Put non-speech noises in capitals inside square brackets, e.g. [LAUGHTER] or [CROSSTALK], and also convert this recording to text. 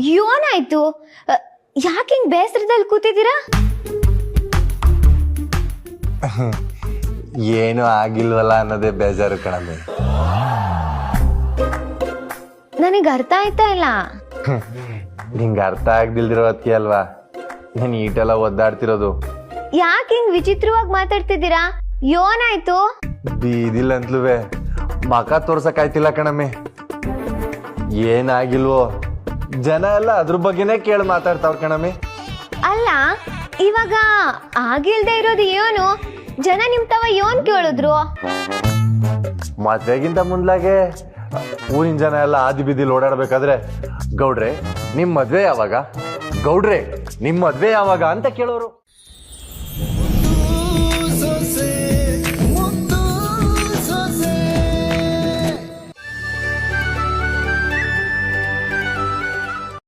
ಏನಾಯ್ತು ಯಾಕೆ ಹಿಂಗ್ ಬೇಸರದಲ್ಲಿ ಕೂತಿದ್ದೀರಾ? [LAUGHS] ಏನು ಆಗಿಲ್ವಲ್ಲ ಅನ್ನೋದೇ ಬೇಜಾರು ಕಣಮೆ ನನಗೆ ಅರ್ಥ ಆಯ್ತಾ ಇಲ್ಲ? [LAUGHS] ನಿಂಗೆ ಅರ್ಥ ಆಗ್ದಿಲ್ದಿರೋ ಅದಕ್ಕೆ ಅಲ್ವಾ? ನಾನು ಈಟೆಲ್ಲ ಒದ್ದಾಡ್ತಿರೋದು. ಯಾಕೆ ಹಿಂಗ್ ವಿಚಿತ್ರವಾಗಿ ಮಾತಾಡ್ತಿದ್ದೀರಾ? ಏನಾಯ್ತು ಬೀದಿಲ್ಲ ಅಂತ್ಲುವೆ ಮಕ ತೋರ್ಸಕ್ ಆಯ್ತಿಲ್ಲ ಕಣಮೆ ಏನಾಗಿಲ್ವೋ? ಜನ ಎಲ್ಲ ಅದ್ರ ಬಗ್ಗೆನೇ ಕೇಳಿ ಮಾತಾಡ್ತಾವ್ರ ಕಣಮ್ಮಿ. ಅಲ್ಲ ಇವಾಗ ಆಗಿಲ್ದೆ ಇರೋದು ಏನು? ಜನ ನಿಮ್ ತವ ಏನ್ ಕೇಳಿದ್ರು? ಮದ್ವೆಗಿಂತ ಮುಂದ್ಲಾಗೆ ಊರಿನ ಜನ ಎಲ್ಲ ಆದಿ ಬೀದಿಲಿ ಓಡಾಡ್ಬೇಕಾದ್ರೆ ಗೌಡ್ರೆ ನಿಮ್ ಮದ್ವೆ ಯಾವಾಗ? ಗೌಡ್ರೆ ನಿಮ್ ಮದ್ವೆ ಯಾವಾಗ ಅಂತ ಕೇಳೋರು.